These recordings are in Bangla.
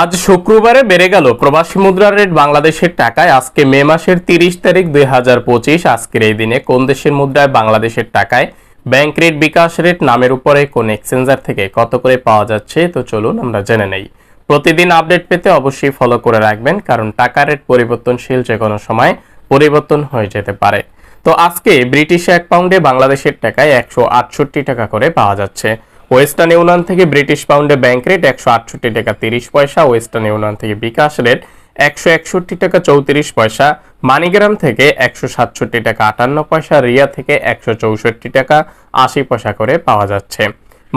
আজ শুক্রবারে বেড়ে গেল প্রবাসী মুদ্রার রেট বাংলাদেশের টাকায়। আজকে মে মাসের তিরিশ তারিখ দুই হাজার পঁচিশ। আজকের এই দিনে কোন দেশের মুদ্রায় বাংলাদেশের টাকায় ব্যাংক রেট বিকাশ রেট নামের উপরে কোন এক্সচেঞ্জার থেকে কত করে পাওয়া যাচ্ছে, তো চলুন আমরা জেনে নেই। প্রতিদিন আপডেট পেতে অবশ্যই ফলো করে রাখবেন, কারণ টাকা রেট পরিবর্তনশীল যে কোনো সময় পরিবর্তন হয়ে যেতে পারে। তো আজকে ব্রিটিশ এক পাউন্ডে বাংলাদেশের টাকায় একশো আটষট্টি টাকা করে পাওয়া যাচ্ছে। ওয়েস্টার্ন ইউনিয়ন থেকে ব্রিটিশ পাউন্ডে ব্যাংক রেট একশো আটষট্টি টাকা তিরিশ পয়সা, ওয়েস্টার্ন ইউনিয়ন থেকে বিকাশ রেট একশো একষট্টি টাকা চৌত্রিশ পয়সা, মানিগ্রাম থেকে একশো সাতষট্টি টাকা আটান্ন পয়সা, রিয়া থেকে একশো চৌষট্টি টাকা আশি পয়সা করে পাওয়া যাচ্ছে।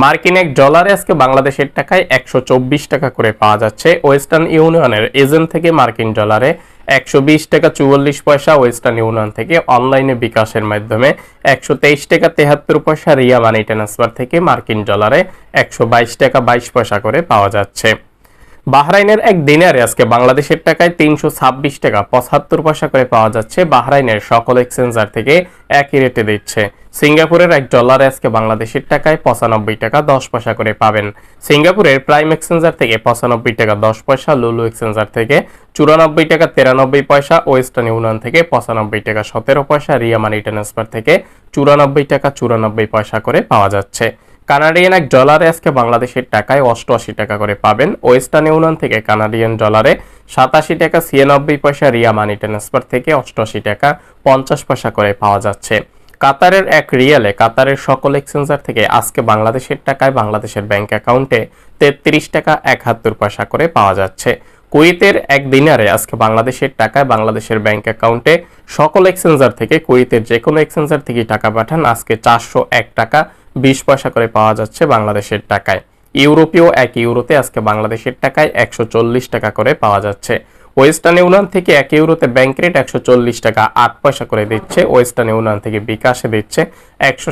মার্কিন এক ডলারে আজকে বাংলাদেশের টাকায় একশো চব্বিশ টাকা করে পাওয়া যাচ্ছে। ওয়েস্টার্ন ইউনিয়নের এজেন্ট থেকে মার্কিন ডলারে একশো বিশ টাকা চুয়াল্লিশ পয়সা, ওয়েস্টার্ন ইউনিয়ন থেকে অনলাইনে বিকাশের মাধ্যমে একশো তেইশ টাকা তেহাত্তর পয়সা রিয়া মানি ট্রান্সফার থেকে মার্কিন ডলারে একশো বাইশ টাকা বাইশ পয়সা করে পাওয়া যাচ্ছে। বাহরাইনের এক দিনারে আজকে বাংলাদেশের টাকায় তিনশো ছাব্বিশ টাকা পঁচাত্তর পয়সা করে পাওয়া যাচ্ছে। বাহরাইনের সকল এক্সচেঞ্জার থেকে একই রেটে দিচ্ছে। সিঙ্গাপুরের এক ডলার আজকে বাংলাদেশের টাকায় পঁচানব্বই টাকা দশ পয়সা করে পাবেন। সিঙ্গাপুরের প্রাইম এক্সচেঞ্জার থেকে পঁচানব্বই টাকা দশ পয়সা, লুলু এক্সচেঞ্জার থেকে চুরানব্বই টাকা তিরানব্বই পয়সা, ওয়েস্টার্ন ইউনিয়ন থেকে পঁচানব্বই টাকা সতেরো পয়সা, রিয়া মানি ট্রান্সফার থেকে চুরানব্বই টাকা চুরানব্বই পয়সা করে পাওয়া যাচ্ছে। কানাডিয়ান এক ডলারে আজকে বাংলাদেশের টাকায় অষ্টআশি টাকা করে পাবেন। ওয়েস্টার্ন ইউনিয়ন থেকে কানাডিয়ান ডলারে সাতাশি টাকা ছিয়ানব্বই পয়সা, রিয়া মানি ট্রান্সফার থেকে অষ্টআশি টাকা পঞ্চাশ পয়সা করে পাওয়া যাচ্ছে। কাতারের এক রিয়ালে কাতারের সকল এক্সচেঞ্জার থেকে আজকে বাংলাদেশের টাকায় বাংলাদেশের ব্যাংক অ্যাকাউন্টে তেত্রিশ টাকা একাত্তর পয়সা করে পাওয়া যাচ্ছে। কুয়েতের এক দিনারে আজকে বাংলাদেশের টাকায় বাংলাদেশের ব্যাংক অ্যাকাউন্টে সকল এক্সচেঞ্জার থেকে কুয়েতের যে কোনো এক্সচেঞ্জার থেকে টাকা পাঠান। আজকে চারশো এক টাকা বিশ পয়সা করে পাওয়া যাচ্ছে বাংলাদেশের টাকায়। ইউরোপীয় এক ইউরোতে আজকে বাংলাদেশের টাকায় একশো চল্লিশ টাকা করে পাওয়া যাচ্ছে। ওয়েস্টার্ন ইউনিয়ন থেকে এক ইউরোতে ব্যাংক রেট একশো চল্লিশ টাকা আট পয়সা করে দিচ্ছে। ওয়েস্টার্ন ইউনিয়ন থেকে বিকাশে দিচ্ছে একশো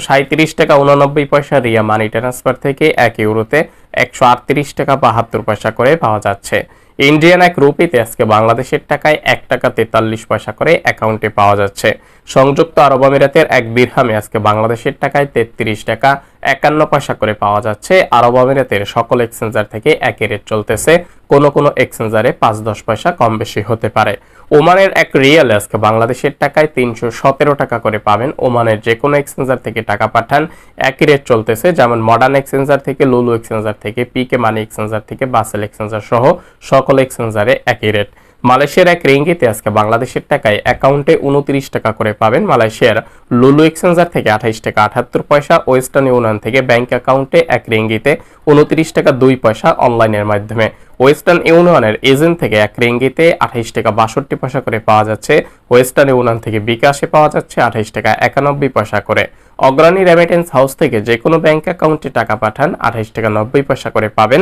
টাকা উননব্বই পয়সা। রিয়া মানি ট্রান্সফার থেকে এক ইউরোতে একশো আটত্রিশ টাকা বাহাত্তর পয়সা করে পাওয়া যাচ্ছে। ইন্ডিয়ান এক রুপিতে আজকে বাংলাদেশের টাকায় এক টাকা তেতাল্লিশ পয়সা করে অ্যাকাউন্টে পাওয়া যাচ্ছে। সংযুক্ত আরব আমিরাতের এক বিরহামে আজকে বাংলাদেশের টাকায় তেত্রিশ টাকা একান্ন পয়সা করে পাওয়া যাচ্ছে। আরব আমিরাতের সকল এক্সচেঞ্জার থেকে একই রেট চলতেছে। কোনো কোনো এক্সচেঞ্জারে পাঁচ দশ পয়সা কম বেশি হতে পারে। ওমানের এক রিয়েল আজকে বাংলাদেশের টাকায় তিনশো সতেরো টাকা করে পাবেন। ওমানের যে কোনো এক্সচেঞ্জার থেকে টাকা পাঠান, একই রেট চলতেছে। যেমন মডার্ন এক্সচেঞ্জার থেকে লুলু এক্সচেঞ্জার থেকে পিকে মানি এক্সচেঞ্জার থেকে বাসেল এক্সচেঞ্জার সহ সকল এক্সচেঞ্জারে একই রেট মালয়েশিয়ার এক রেঙ্গিতে আজকে বাংলাদেশের টাকায় অ্যাকাউন্টে উনত্রিশ টাকা করে পাবেন মালয়েশিয়ার লুলু এক্সচেঞ্জার থেকে আঠাইশ টাকা আঠাত্তর পয়সা, ওয়েস্টার্ন ইউনিয়ন থেকে ব্যাংক অ্যাকাউন্টে এক রেঙ্গিতে উনত্রিশ টাকা দুই পয়সা অনলাইনের মাধ্যমে। ওয়েস্টার্ন ইউনিয়নের এজেন্ট থেকে এক রেঙ্গিতে আঠাইশ টাকা বাষট্টি পয়সা করে পাওয়া যাচ্ছে। ওয়েস্টার্ন ইউনিয়ন থেকে বিকাশে পাওয়া যাচ্ছে আঠাইশ টাকা একানব্বই পয়সা করে। অগ্রণী রেমিটেন্স হাউস থেকে যে কোনো ব্যাংক অ্যাকাউন্টে টাকা পাঠান, আঠাইশ টাকা নব্বই পয়সা করে পাবেন।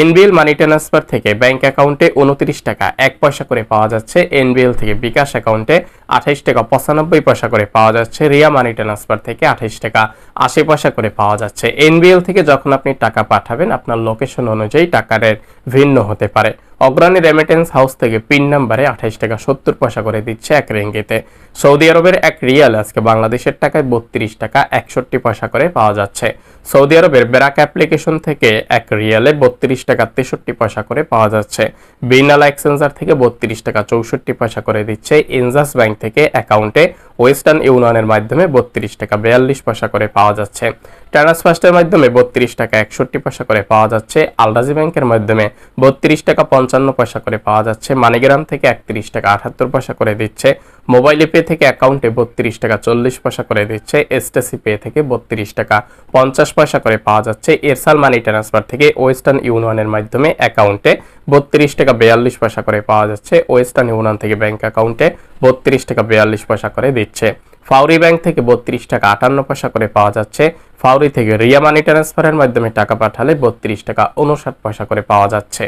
এনবিএল মানি ট্রান্সফার থেকে ব্যাংক অ্যাকাউন্টে উনত্রিশ টাকা, এক পয়সা করে পাওয়া যাচ্ছে। এনবিএল থেকে বিকাশ অ্যাকাউন্টে আঠাইশ টাকা, পঁচানব্বই পয়সা করে পাওয়া যাচ্ছে। রিয়া মানি ট্রান্সফার থেকে আঠাইশ টাকা, আশি পয়সা করে পাওয়া যাচ্ছে। এনবিএল থেকে যখন আপনি টাকা পাঠাবেন, আপনার লোকেশন অনুযায়ী টাকার ভিন্ন হতে পারে। অগ্রণী রেমিটেন্স হাউস থেকে পিন নাম্বারে আঠাইশ টাকা সত্তর পয়সা করে দিচ্ছে এক রেঙ্গিতে। সৌদি আরবের এক রিয়াল আজকে বাংলাদেশের টাকায় বত্রিশ টাকা একষট্টি পয়সা করে পাওয়া যাচ্ছে। সৌদি আরবের বেরাক অ্যাপ্লিকেশন থেকে এক রিয়ালে বত্রিশ টাকা তেষট্টি পয়সা করে পাওয়া যাচ্ছে। বিনালা এক্সচেঞ্জার থেকে বত্রিশ টাকা চৌষট্টি পয়সা করে দিচ্ছে। ইনজাস ব্যাংক থেকে অ্যাকাউন্টে ওয়েস্টার্ন ইউনিয়নের মাধ্যমে বত্রিশ টাকা বিয়াল্লিশ পয়সা করে পাওয়া যাচ্ছে। ট্রান্সফার্স্টের মাধ্যমে বত্রিশ টাকা একষট্টি পয়সা করে পাওয়া যাচ্ছে। আলরাজি ব্যাংকের মাধ্যমে বত্রিশ টাকা পঞ্চান্ন পয়সা করে পাওয়া যাচ্ছে। মানিগ্রাম থেকে একত্রিশ টাকা আঠাত্তর পয়সা করে দিচ্ছে। মোবাইল পে থেকে অ্যাকাউন্টে বত্রিশ টাকা চল্লিশ পয়সা করে দিচ্ছে। এসটিসি পে থেকে বত্রিশ টাকা পঞ্চাশ পয়সা করে পাওয়া যাচ্ছে। এরসাল মানি ট্রান্সফার থেকে ওয়েস্টার্ন ইউনিয়নের মাধ্যমে অ্যাকাউন্টে বত্রিশ টাকা বিয়াল্লিশ পয়সা করে পাওয়া যাচ্ছে। ওয়েস্টার্ন ইউনিয়ন থেকে ব্যাংক অ্যাকাউন্টে বত্রিশ টাকা বিয়াল্লিশ পয়সা করে দিচ্ছে। ফাউরি ব্যাংক থেকে বত্রিশ টাকা আটান্ন পয়সা করে পাওয়া যাচ্ছে। ফাউরি থেকে রিয়া মানি ট্রান্সফারের মাধ্যমে টাকা পাঠালে বত্রিশ টাকা উনষাট পয়সা করে পাওয়া যাচ্ছে।